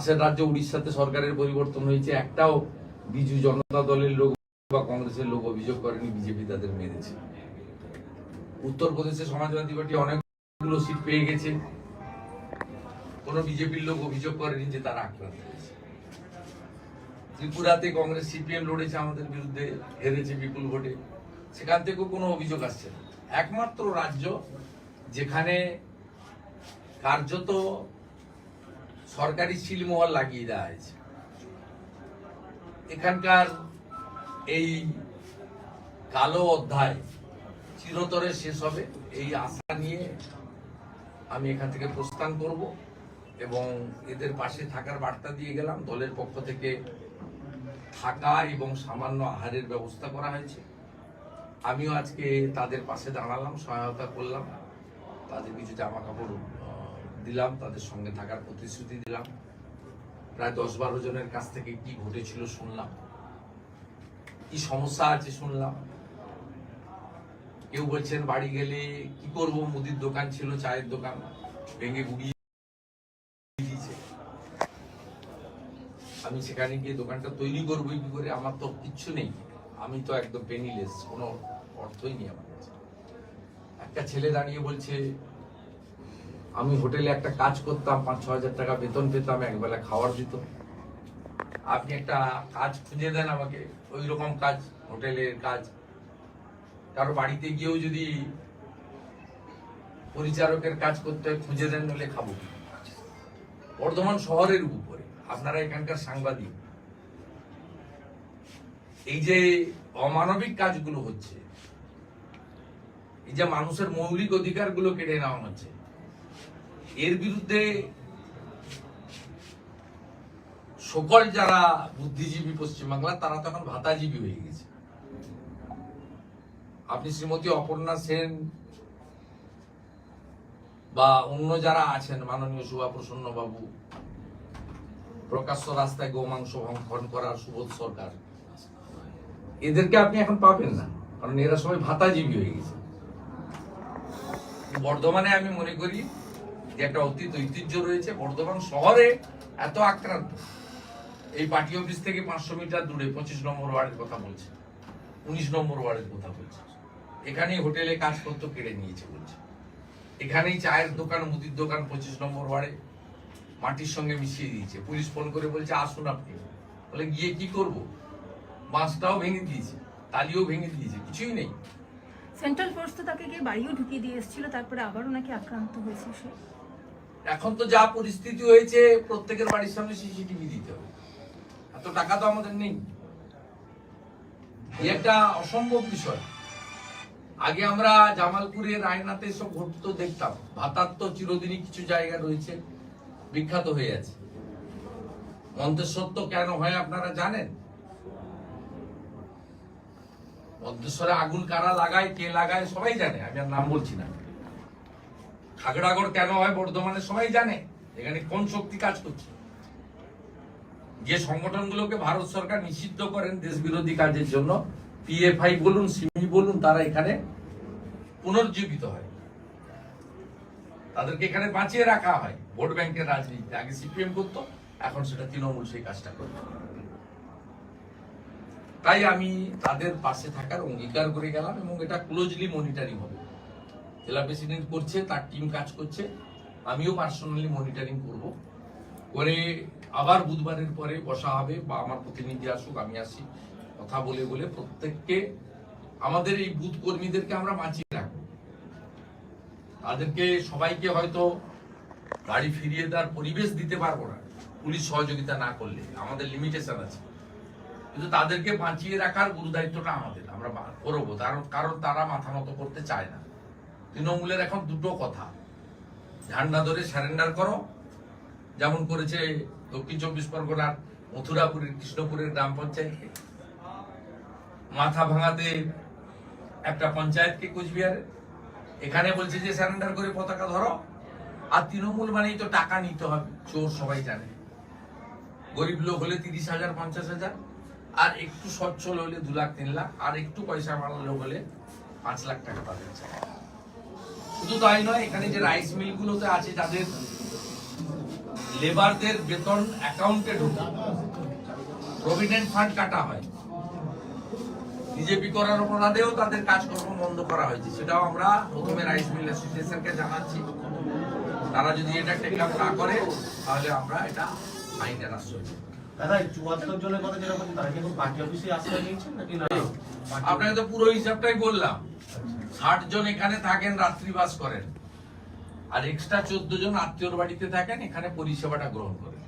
পাশের রাজ্য উড়িষ্যাতে সরকারের পরিবর্তন হয়েছে, একটাও বিজু জনতা দলের লোক বা কংগ্রেসের লোক অভিযোগ করেনি, বিজেপি তাদের মেরেছে। উত্তরপ্রদেশে সমাজবাদী পার্টি অনেকগুলো সিট পেয়ে গেছে। কোন বিজেপির লোক অভিযোগ করেনি যে তারা আক্রান্ত হয়েছে। ত্রিপুরাতে কংগ্রেস সিপিএম লড়েছে আমাদের বিরুদ্ধে, হেরেছে বিপুল ভোটে। সেখান থেকেও কোনো অভিযোগ আসছে না। একমাত্র রাজ্য যেখানে কার্যত সরকারি সিলমোহর লাগিয়ে দেওয়া হয়েছে। এখানকার এই কালো অধ্যায় চিরতরে শেষ হবে। এই আশা নিয়ে আমি এখান থেকে প্রস্থান করব এবং এদের পাশে থাকার বার্তা দিয়ে গেলাম। দলের পক্ষ থেকে থাকা এবং সামান্য আহারের ব্যবস্থা করা হয়েছে। আমিও আজকে তাদের পাশে দাঁড়ালাম, সহায়তা করলাম। তাদের কিছু জামা কাপড় দিলাম, তাদের সঙ্গে থাকার প্রতিশ্রুতি দিলাম। প্রায় দশ বারো জনের কাছ থেকে কি ঘটেছিল শুনলাম। কি সমস্যা আছে শুনলাম। কেউ বলছেন বাড়ি গেলে কি করব? মুদির দোকান ছিল, চায়ের দোকান। ভেঙে গুড়িয়ে আমি সেখানে গিয়ে দোকানটা তৈরি করব কি করে? আমার তো কিচ্ছু নেই। আমি তো একদম পেনিলেস কোনো অর্থই নেই আমার কাছে। একটা ছেলে দাঁড়িয়ে বলছে আমি হোটেলে একটা কাজ করতাম পাঁচ ছ হাজার টাকা বেতন পেতাম, একবেলা খাওয়ার দিত। আপনি একটা কাজ খুঁজে দেন আমাকে ওই রকম কাজ, হোটেলের কাজ। কারও বাড়িতে গিয়েও যদি পরিচারকের কাজ করতে খুঁজে দেন বলে খাব? বর্ধমান শহরের উপরে, আপনারা এখানকার সাংবাদিক। এই যে অমানবিক কাজগুলো হচ্ছে, এই যে মানুষের মৌলিক অধিকারগুলো কেড়ে নেওয়া হচ্ছে এর বিরুদ্ধে সকল যারা বুদ্ধিজীবী পশ্চিমবাংলা তারা তখন ভাতাজীবী হয়ে গেছে। আপনি শ্রীমতী অপর্ণা সেন বা অন্য যারা আছেন, মাননীয় সুভা প্রসন্ন বাবু প্রকাশ্য রাস্তায় গোমাংস ভক্ষণ করার সুবোধ সরকার, এদেরকে আপনি এখন পাবেন না, কারণ এরা সবাই ভাতাজীবী হয়ে গেছে। বর্ধমানে আমি মনে করি যে একটা অতীত ঐতিহ্য রয়েছে, বর্ধমান শহরে এত আক্রান্ত। এই পার্টি অফিস থেকে পাঁচশো মিটার দূরে, পঁচিশ নম্বর ওয়ার্ডের কথা বলছে, উনিশ নম্বর ওয়ার্ডের কথা বলছে। এখানেই হোটেলে কাজ করতে কেড়ে নিয়েছে বলছে। এখানেই চায়ের দোকান, মুদির দোকান পঁচিশ নম্বর ওয়ার্ডে মাটির সঙ্গে মিশিয়ে দিয়েছে। পুলিশ ফোন করে বলছে, আসুন আপনি। বলে, গিয়ে কি করব? বাঁশটাও ভেঙে দিয়েছে, তালিও ভেঙে দিয়েছে, কিছুই নেই। সেন্ট্রাল ফোর্স তো তাকে গিয়ে বাড়িও ঢুকিয়ে দিয়ে এসেছিল, তারপরে আবারও নাকি আক্রান্ত হয়েছে সে। এখন তো যা পরিস্থিতি হয়েছে, প্রত্যেকের বাড়ির সামনে সিসিটিভি দিতে হবে। এত টাকা তো আমাদের নেই। একটা অসম্ভব বিষয়। আগে আমরা জামালপুরে, রায়নাতে সব ঘটতো দেখতাম। ভাতার তো চিরদিনই কিছু জায়গা রয়েছে, বিখ্যাত হয়ে আছে। মন্তেশ্বর তো কেন হয় আপনারা জানেন? মন্তেশ্বরে আগুন কারা লাগায়, কে লাগায়, সবাই জানে। আমি আর নাম বলছি না। খাগড়াগড় কেন হয় বর্ধমানে সবাই জানে। এখানে কোন শক্তি কাজ করছে? যে সংগঠনগুলোকে ভারত সরকার নিষিদ্ধ করেন দেশ বিরোধী কাজের জন্য পিএফআই বলুন সিমি বলুন, তারা এখানে পুনর্জীবিত হয়। তাদেরকে এখানে বাঁচিয়ে রাখা হয়। ভোট ব্যাংকের রাজনীতি। আগে সিপিএম করতো, এখন সেটা তৃণমূল সেই কাজটা করতো। তাই আমি তাদের পাশে থাকার অঙ্গীকার করে গেলাম এবং এটা ক্লোজলি মনিটরিং হবে। জেলা প্রেসিডেন্ট করছে, তার টিম কাজ করছে। আমিও পার্সোনালি মনিটরিং করব। করে আবার বুধবারের পরে বসা হবে বা আমার প্রতিনিধি আসুক, আমি আসি। কথা বলে বলে প্রত্যেককে, আমাদের এই বুথ কর্মীদেরকে আমরা বাঁচিয়ে রাখব। তাদেরকে সবাইকে হয়তো গাড়ি ফিরিয়ে দেওয়ার পরিবেশ দিতে পারব না। পুলিশ সহযোগিতা না করলে, আমাদের লিমিটেশন আছে। কিন্তু তাদেরকে বাঁচিয়ে রাখার গুরু দায়িত্বটা আমাদের, আমরা করব। কারণ কারণ তারা মাথা মতো করতে চায় না। তৃণমূলের এখন দুটো কথা। ঝান্ডা ধরে স্যারেন্ডার করো। যেমন করেছে দক্ষিণ চব্বিশ পরগনার মথুরাপুরের কৃষ্ণপুরের গ্রাম পঞ্চায়েতকে মাথা ভাঙাতে একটা পঞ্চায়েতকে কোচবিহারে। এখানে বলছে যে স্যারেন্ডার করে পতাকা ধরো। আর তৃণমূল মানেই তো টাকা নিতে হবে। চোর সবাই জানে। গরিব লোক হলে তিরিশ হাজার, পঞ্চাশ হাজার। আর একটু সচ্ছল হলে দু লাখ, তিন লাখ। আর একটু পয়সা লোক হলে পাঁচ লাখ টাকা তাদের শুধু তাই নয় এখানে যে রাইস মিলগুলোতে আছে যাদের লেবারদের বেতন অ্যাকাউন্টে ঢুকে প্রভিডেন্ট ফান্ড কাটা হয়। বিজেপি করার অপরাধেও তাদের কাজকর্ম বন্ধ করা হয়েছে। সেটাও আমরা প্রথমে রাইস মিল অ্যাসোসিয়েশনকে জানাচ্ছি। তারা যদি এটা টেক আপ না করে তাহলে আমরা এটা আইনের আশ্রয় দাদা চুয়াত্তর জনের কথা যেটা বলছেন তারা কিন্তু পার্টি অফিসে আশ্রয় নিয়েছেন নাকি না? পার্টি- আপনাকে তো পুরো হিসাবটাই বললাম। ষাট জন এখানে থাকেন রাত্রিবাস করেন। আর এক্সট্রা চোদ্দ জন আত্মীয়র বাড়িতে থাকেন এখানে পরিষেবাটা গ্রহণ করেন।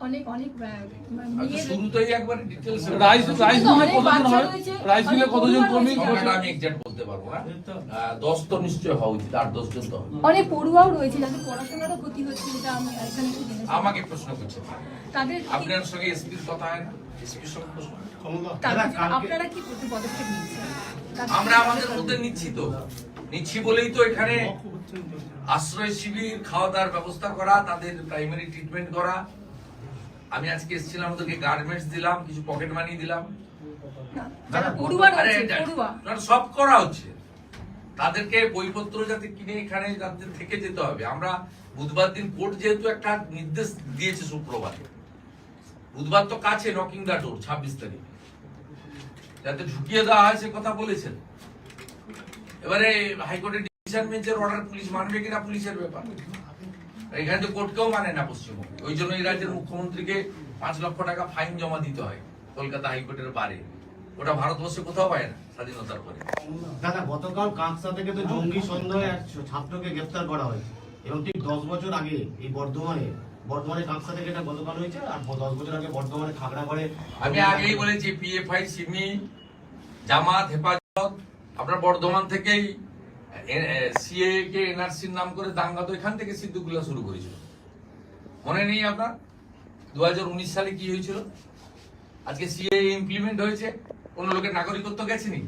অনেক অনেক আহ, মানে আমি তো মেয়ের- শুরুতেই একবার ডিটেলস রাইস রাইস মিলে অনেক কতজন বাচ্চা রয়েছে, রাইস মিলে কতজন কর্মী? আমি এক্সাক্ট বলতে পারব না। আহ, দশ তো নিশ্চয় হওয়া উচিত আট দশ জন তো অনেক পড়ুয়াও রয়েছে যাদের পড়াশোনারও ক্ষতি হচ্ছে যেটা আমি এখানে আমাকে প্রশ্ন তাদের আপনার সঙ্গে এসপির কথা হয় না? এসপির সঙ্গে প্রশ্ন আপনারা কি পদক্ষেপ নিচ্ছেন? তাদের- আমরা আমাদের মধ্যে নিচ্ছি তো। নিচ্ছি বলেই তো এখানে আশ্রয় শিবির খাওয়া দাওয়ার ব্যবস্থা করা তাদের প্রাইমারি ট্রিটমেন্ট করা। আমি আজকে এসেছিলাম ওদেরকে গার্মেন্টস দিলাম কিছু পকেট মানি দিলাম। সব করা হচ্ছে। তাদেরকে বইপত্র যাতে কিনে এখানে যাতে থেকে যেতে হবে। আমরা বুধবার দিন কোর্ট যেহেতু একটা নির্দেশ দিয়েছে শুক্রবার। বুধবার তো কাছে নকিং দা ডোর ছাব্বিশ তারিখ। যাতে ঢুকিয়ে দেওয়া হয় সে কথা বলেছেন। এবারে হাইকোর্টের ডিসিশন বেঞ্চের অর্ডার পুলিশ মানবে কিনা পুলিশের ব্যাপার। এখানে তো কোর্টকেও মানে না পশ্চিমবঙ্গে। ওই জন্য এই রাজ্যের মুখ্যমন্ত্রীকে পাঁচ লক্ষ টাকা ফাইন জমা দিতে হয় কলকাতা হাইকোর্টের বারে। ওটা ভারতবর্ষে কোথাও পায় না স্বাধীনতার পরে। দাদা, গতকাল কাঁকসা থেকে তো জঙ্গি সন্দেহে ছাত্রকে গ্রেপ্তার করা হয়েছে। এবং ঠিক দশ বছর আগে এই বর্ধমানে বর্ধমানে কাঁকসা থেকে এটা গতকাল হয়েছে, আর দশ বছর আগে বর্ধমানে খাগড়াগড়ে আমি আগেই বলেছি পিএফআই সিমি জামাত, হেফাজত আপনার বর্ধমান থেকেই সিএ কে এনআরসির নাম করে দাঙ্গা তো এখান থেকে সিদ্ধুগুলা শুরু করেছিল। মনে নেই আপনার? দু হাজার উনিশ সালে কি হয়েছিল? আজকে সিএ ইমপ্লিমেন্ট হয়েছে কোন লোকের নাগরিকত্ব গেছেনি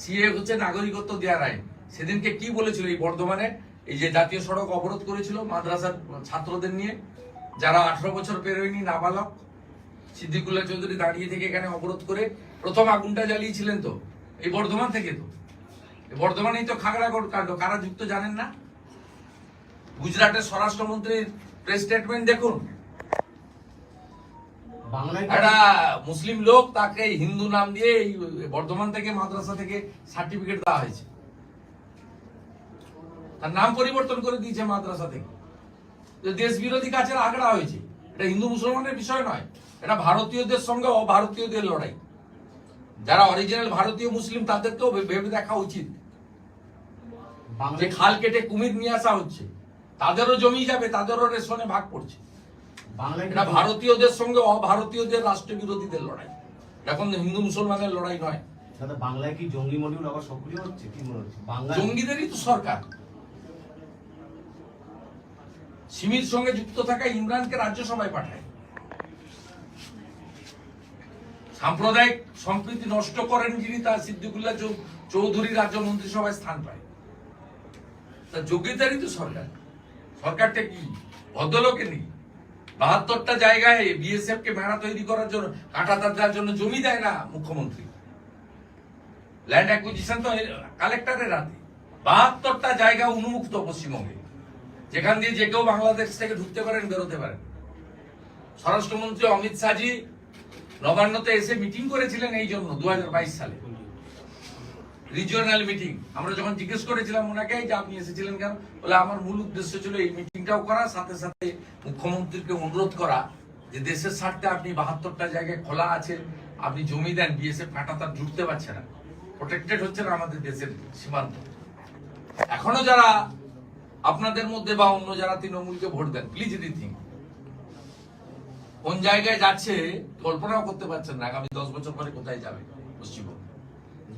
সিএ হচ্ছে নাগরিকত্ব দেওয়ার আইন। সেদিনকে কি বলেছিল এই বর্ধমানে? এই যে জাতীয় সড়ক অবরোধ করেছিল মাদ্রাসার ছাত্রদের নিয়ে যারা আঠারো বছর পেরোয়নি নাবালক সিদ্দিকুল্লাহ চৌধুরী দাঁড়িয়ে থেকে এখানে অবরোধ করে প্রথম আগুনটা জ্বালিয়েছিলেন তো এই বর্ধমান থেকে তো। এই বর্ধমানেই তো খাগড়াগড় কাণ্ড কারা যুক্ত জানেন না? গুজরাটের স্বরাষ্ট্রমন্ত্রীর প্রেস স্টেটমেন্ট দেখুন। একটা মুসলিম লোক তাকে হিন্দু নাম দিয়ে এই বর্ধমান থেকে মাদ্রাসা থেকে সার্টিফিকেট দেওয়া হয়েছে। তার নাম পরিবর্তন করে দিয়েছে মাদ্রাসা থেকে। দেশ বিরোধী কাজের আগড়া হয়েছে এটা হিন্দু মুসলমানের বিষয় নয় এটা ভারতীয়দের সঙ্গে অভারতীয়দের লড়াই। যারা অরিজিনাল ভারতীয় মুসলিম তাদেরকেও ভেবে দেখা উচিত। যে খাল কেটে কুমির নিয়ে আসা হচ্ছে তাদেরও জমি যাবে তাদেরও রেশনে ভাগ পড়ছে। এটা ভারতীয়দের সঙ্গে অভারতীয়দের রাষ্ট্র বিরোধীদের লড়াই এখন হিন্দু মুসলমানের লড়াই নয়। বাংলায় কি জঙ্গি মডিউল আবার সক্রিয় হচ্ছে? কি মনে হচ্ছে? জঙ্গিদেরই তো সরকার। সিমির সঙ্গে যুক্ত থাকা ইমরানকে রাজ্যসভায় পাঠায়। সাম্প্রদায়িক সম্প্রীতি নষ্ট করেন যিনি তার সিদ্দিকুল্লাহ চৌ- চৌধুরী রাজ্য মন্ত্রিসভায় স্থান পায়। তা যোগ্যতারই তো সরকার। সরকারটা কি? ভদ্রলোকে নেই। বাহাত্তরটা জায়গায় বিএসএফ কে মেড়া তৈরি করার জন্য কাঁটাতার দেওয়ার জন্য জমি দেয় না মুখ্যমন্ত্রী। ল্যান্ড অ্যাকুইজিশন তো কালেক্টরের রাতে বাহাত্তরটা জায়গা উন্মুক্ত পশ্চিমবঙ্গে। যেখান দিয়ে যে কেউ বাংলাদেশ থেকে ঢুকতে পারেন, বেরোতে পারেন। স্বরাষ্ট্রমন্ত্রী অমিত শাহজি নবান্নতে এসে মিটিং করেছিলেন এই জন্য দু হাজার বাইশ সালে। Regional meeting. আমরা যখন জিজ্ঞেস করেছিলাম ওনাকে যে আপনি এসেছিলেন কেন? বলে, আমার মূল উদ্দেশ্য ছিল এই মিটিংটাও করা, সাথে সাথে মুখ্যমন্ত্রীকে অনুরোধ করা যে দেশের স্বার্থে আপনি বাহাত্তরটা জায়গায় খোলা আছে, আপনি জমি দেন, বিএসএফ কাটা তার জুটতে পারছে না। প্রোটেক্টেড হচ্ছে না আমাদের দেশের সীমান্ত। এখনও যারা আপনাদের মধ্যে বা অন্য যারা তৃণমূলকে ভোট দেন প্লিজ রিথিং কোন জায়গায় যাচ্ছে কল্পনাও করতে পারছেন না আগামী দশ বছর পরে কোথায় যাবে পশ্চিমবঙ্গ?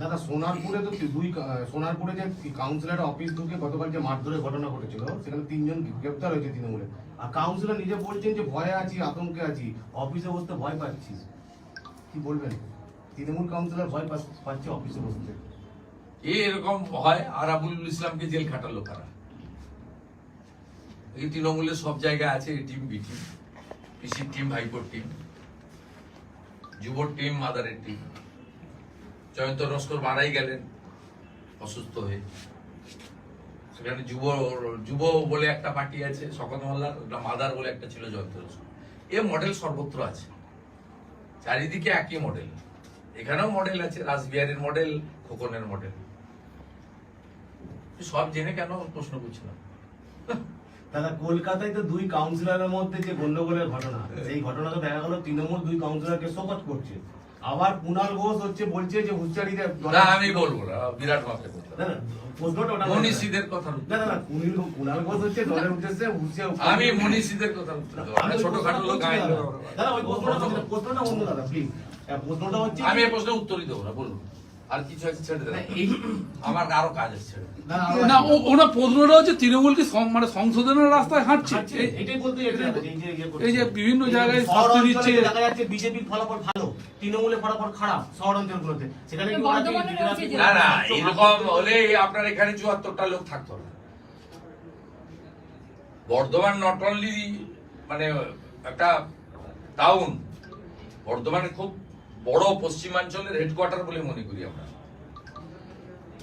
দাদা সোনারপুরে তো দুই সোনারপুরে যে কাউন্সিলর অফিস ঢুকে গতকাল যে মারধরের ঘটনা ঘটেছিল সেখানে তিনজন গ্রেপ্তার হয়েছে তৃণমূলে। আর কাউন্সিলর নিজে বলছেন যে ভয়ে আছি আতঙ্কে আছি অফিসে বসতে ভয় পাচ্ছি কি বলবেন? তৃণমূল কাউন্সিলর ভয় পাচ্ছে অফিসে বসতে এ এরকম হয় আর আবুল ইসলামকে জেল খাটালো কারা? এই তৃণমূলের সব জায়গায় আছে এই টিম বি টিম পিসির টিম ভাইপোর টিম যুবর টিম মাদারের টিম জয়ন্ত নস্কর মারাই গেলেন অসুস্থ হয়ে। সেখানে যুব যুব বলে একটা পার্টি আছে, শকত মোল্লার মাদার বলে একটা ছিল জয়ন্ত এ মডেল সর্বত্র আছে। চারিদিকে একই মডেল এখানেও মডেল আছে, রাসবিহারের মডেল খোকনের মডেল সব জেনে কেন প্রশ্ন করছিলাম? দাদা কলকাতায় তো দুই কাউন্সিলরের মধ্যে যে গন্ডগোলের ঘটনা সেই ঘটনা তো দেখা গেল তৃণমূল দুই কাউন্সিলরকে শোকত করছে। আবার কুণাল ঘোষ হচ্ছে বলছে যে হুঁশিয়ারিদের না আমি বলব না বিরাট হুঁশিয়ার আমি মনীষীদের কথা ছোটখাটো লোক প্রশ্নটা করছি না, দাদা। প্রশ্নটা হচ্ছে আমি প্রশ্নের উত্তরই দেবো না বলুন। আর কিছু আছে ছেড়ে দেবেন আমার আরও কাজ আছে ছেড়ে না, না, না ও- ওরা প্রশ্নটা হচ্ছে তৃণমূল মানে সংশোধনের রাস্তায় হাঁটছে। এটাই বলতে এই যে করছে। এই যে বিভিন্ন জায়গায় শাস্তি দিচ্ছে। দেখা যাচ্ছে বিজেপির ফলাফল ভালো তৃণমূলের ফলাফল খারাপ শহর অঞ্চলগুলোতে। সেখানে কি ওরা কি বর্ধমানে বিজেপি- রয়েছে যে- না না এরকম হলে আপনার এখানে চুয়াত্তরটা লোক থাকতো না। বর্ধমান নট অনলি মানে একটা টাউন বর্ধমানে খুব বড় পশ্চিমাঞ্চলের হেডকোয়ার্টার বলে মনে করি আমরা।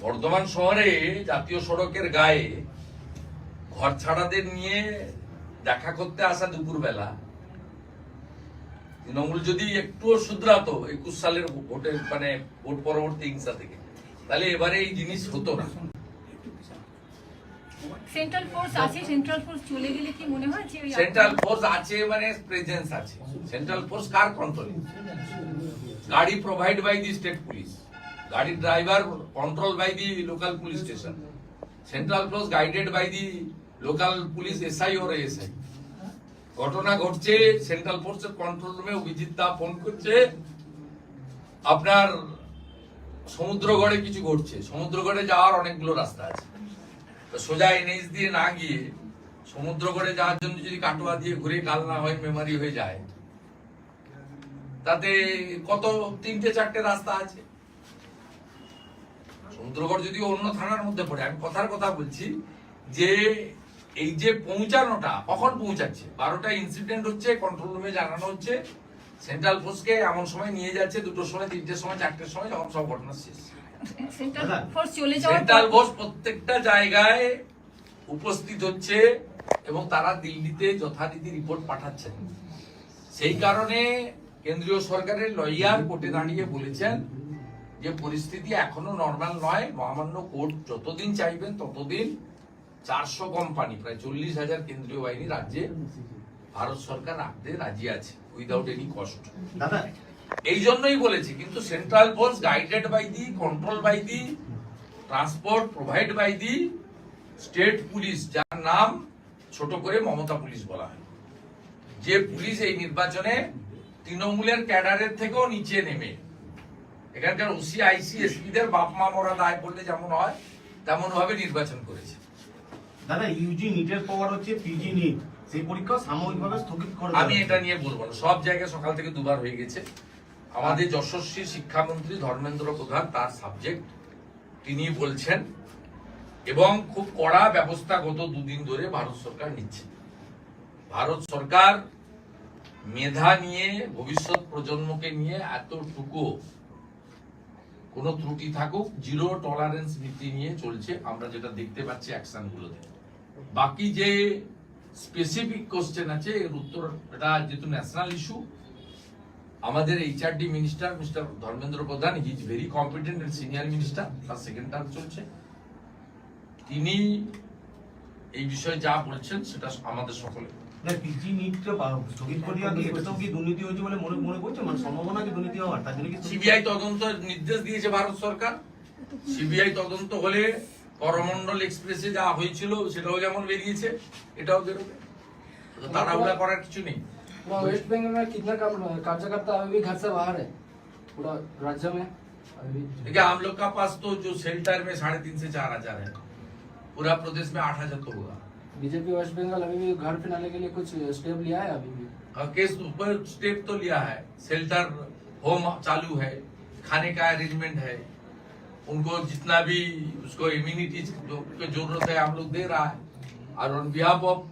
বর্ধমান শহরে জাতীয় সড়কের গায়ে ঘর ছাড়াদের নিয়ে দেখা করতে আসা দুপুরবেলা, তৃণমূল যদি একটুও শুধরাতো একুশ সালের ভোটের মানে ভোট পরবর্তী হিংসা থেকে, তাহলে এবারে এই জিনিস হতো না। সেন্ট্রাল ফোর্স আছে সেন্ট্রাল ফোর্স চলে গেলে কি মনে হয় যে সেন্ট্রাল ফোর্স আছে মানে প্রেজেন্স আছে। সেন্ট্রাল ফোর্স কার কন্ট্রোলে গাড়ি provide by the state police গাড়ি driver control by the local police station central force guided by the local police SI or SI ঘটনা ঘটছে সেন্ট্রাল ফোর্সের কন্ট্রোল রুমে অভিজিৎ দা ফোন করছে। আপনার সমুদ্রগড়ে কিছু ঘটছে। সমুদ্রগড়ে যাওয়ার অনেকগুলো রাস্তা আছে। সোজা এনএইচ দিয়ে না গিয়ে সমুদ্রগড়ে যাওয়ার জন্য যদি কাটোয়া দিয়ে ঘুরে কাল না হয় মেমারি হয়ে যায়। তাতে কত তিনটে চারটে রাস্তা আছে? সমুদ্রগড় যদি অন্য থানার মধ্যে পড়ে, আমি কথার কথা বলছি যে এই যে পৌঁছানোটা কখন পৌঁছাচ্ছে? বারোটা ইনসিডেন্ট হচ্ছে কন্ট্রোল রুমে জানানো হচ্ছে। সেন্ট্রাল ফোর্সকে এমন সময় নিয়ে যাচ্ছে, দুটোর সময়, তিনটের সময়, চারটের সময়, যখন সব ঘটনা শেষ। সেন্ট্রাল দাদা, ফোর্স চলে যাওয়ার সেন্ট্রাল পর বোস প্রত্যেকটা জায়গায় উপস্থিত হচ্ছে এবং তারা দিল্লিতে যথারীতি রিপোর্ট পাঠাচ্ছেন। সেই কারণে কেন্দ্রীয় সরকারের লয়ার কোর্টে দাঁড়িয়ে বলেছেন যে পরিস্থিতি এখনও নর্মাল নয় মহামান্য কোর্ট যতদিন চাইবেন ততদিন চারশো কোম্পানি প্রায় চল্লিশ হাজার কেন্দ্রীয় বাহিনী রাজ্যে ভারত সরকার রাখতে রাজি আছে উইদাউট এনি কস্ট দাদা এই জন্যই বলেছি কিন্তু central force guided by the control by the transport provide by the state police যার নাম ছোট করে মমতা পুলিশ বলা হয়। যে পুলিশ এই নির্বাচনে তৃণমূলের ক্যাডারের থেকেও নিচে নেমে। এখানকার ওসি আইসি এসপিদের বাপ মা মরা দায় পড়লে যেমন হয় তেমন ভাবে নির্বাচন করেছে। দাদা ইউজি নিটের পর হচ্ছে পিজি নিট সেই পরীক্ষা সাময়িকভাবে স্থগিত করে আমি এটা নিয়ে বলব না। সব জায়গায় সকাল থেকে দুবার হয়ে গেছে। আমাদের যশস্বী শিক্ষামন্ত্রী ধর্মেন্দ্র প্রধান তার সাবজেক্ট তিনি বলছেন, এবং খুব কড়া ব্যবস্থা গত দুদিন ধরে ভারত সরকার নিচ্ছে। ভারত সরকার মেধা নিয়ে, ভবিষ্যৎ প্রজন্মকে নিয়ে এতটুকু কোনো ত্রুটি থাকুক জিরো টলারেন্স নীতি নিয়ে চলছে। আমরা যেটা দেখতে পাচ্ছি অ্যাকশন গুলোতে বাকি যে স্পেসিফিক কোশ্চেন আছে, এর উত্তর, এটা যেহেতু ন্যাশনাল ইস্যু আমাদের HRD minister mister Dharmendra Pradhan he is very competent and senior minister তার সেকেন্ড টার্ম চলছে। তিনি এই বিষয়ে যা বলছেন সেটা আমাদের সকলে না পিজি নিটটা বা- স্থগিত করে দেওয়া কি দুর্নীতি হয়েছে বলে মনে মনে করছে মানে সম্ভাবনা কি দুর্নীতি হওয়ার? তার জন্য কি সিবিআই তদন্ত নির্দেশ দিয়েছে ভারত সরকার। সিবিআই তদন্ত হলে করমন্ডল এক্সপ্রেসে যা হয়েছিল সেটাও যেমন বেরিয়েছে এটাও বেরোবে। তাড়াহুড়া করার কিছু নেই। पूरा वेस्ट बंगाल में कितना काम कार्यकर्ता अभी घर से बाहर है। पूरा राज्य में। देखिए हम लोग का पास तो जो शेल्टर में साढ़े तीन से चार हज़ार है। पूरा प्रदेश में आठ हज़ार तो होगा। बीजेपी वेस्ट बंगाल अभी भी घर फिनाले के लिए कुछ स्टेप लिया है अभी भी? केस ऊपर स्टेप तो लिया है। सेल्टर होम चालू है। खाने का अरेंजमेंट है। उनको जितना भी उसको इम्यूनिटी की ज़रूरत है हम लोग दे रहा है। और on behalf of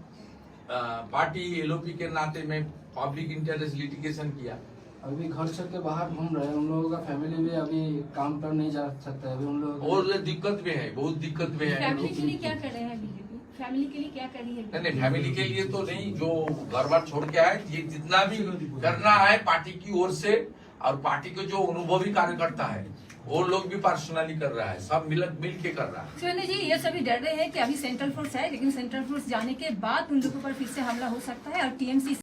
party LOP के नाते में पब्लिक इंटरेस्ट लिटिगेशन किया। अभी घर छोड़ के बाहर घूम रहे हैं। उन लोगों का फैमिली भी अभी काम पर नहीं जा सकता है। अभी उन लोग और दिक्कत में है बहुत दिक्कत में है। फैमिली के लिए क्या कर रहे हैं बीजेपी फैमिली के लिए क्या कर रही है नहीं नहीं फैमिली के लिए तो नहीं जो घर बार छोड़ के आए ये जितना भी करना है पार्टी की ओर से और पार्टी के जो अनुभवी कार्यकर्ता है वो लोग भी पर्सनली कर रहा है, सब मिल मिल के कर रहा है। सुरेंद्र जी, ये सभी डर रहे हैं कि अभी सेंट्रल फोर्स है, लेकिन सेंट्रल फोर्स जाने के बाद उन लोगों पर फिर से हमला हो सकता है और टीएमसी